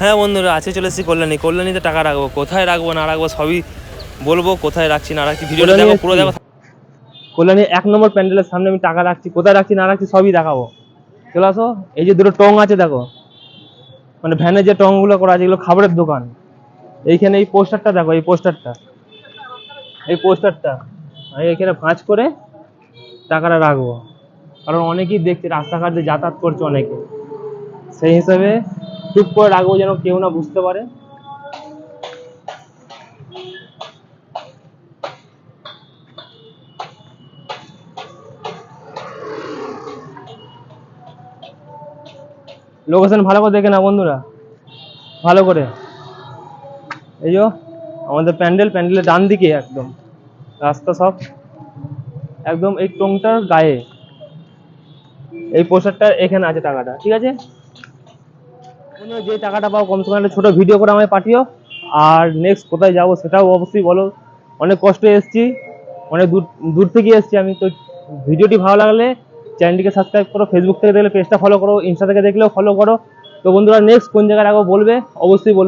হ্যাঁ বন্ধুরা আছে চলে এসেছি কল্যাণী। কল্যাণীতে টাকা রাখব। কোথায় রাখব না রাখব সবই বলব কোথায় রাখছি না রাখছি ভিডিওটা দেখো পুরো দেখো। কল্যাণী এক নম্বর প্যান্ডেলের সামনে আমি টাকা রাখছি কোথায় রাখছি না রাখছি সবই দেখাবো। চলে আসো এই যে দুটো টং আছে দেখো। মানে ভ্যানে যে টংগুলো করা আছে এগুলো খাবারের দোকান। এইখানে এই পোস্টারটা দেখো এই পোস্টারটা। এই পোস্টারটা। আমি এখানে ভাঁজ করে টাকাটা রাখব। কারণ অনেকেই দেখছে রাস্তাঘাট যাতায়াত করছে অনেকে। সেই হিসাবে চুপ করে রাখব যেন কেউ না বুঝতে পারে। লোকেশন ভালো করে দেখে না বন্ধুরা। ভালো করে। এই যো, আমাদের প্যান্ডেল, প্যান্ডেলের ডান দিকে একদম। রাস্তা সব। একদম এই টোংটার গায়ে। এই পোস্টারটা এখানে আছে টাকাটা, ঠিক আছে? যে টাকাটা পাও, কমসে কম একটা ছোটো ভিডিও করে আমায় পাঠিও। আর নেক্সট কোথায় যাব সেটাও অবশ্যই বলো। অনেক কষ্টে এসেছি, অনেক দূর দূর থেকে এসেছি আমি। তো ভিডিওটি ভালো লাগলে চ্যানেলটিকে সাবস্ক্রাইব করো ফেসবুক থেকে দেখলে পেজটা ফলো করো ইনস্টা থেকে দেখলেও ফলো করো। তো বন্ধুরা নেক্সট কোন জায়গায় রাখো বলবে? অবশ্যই বলবে।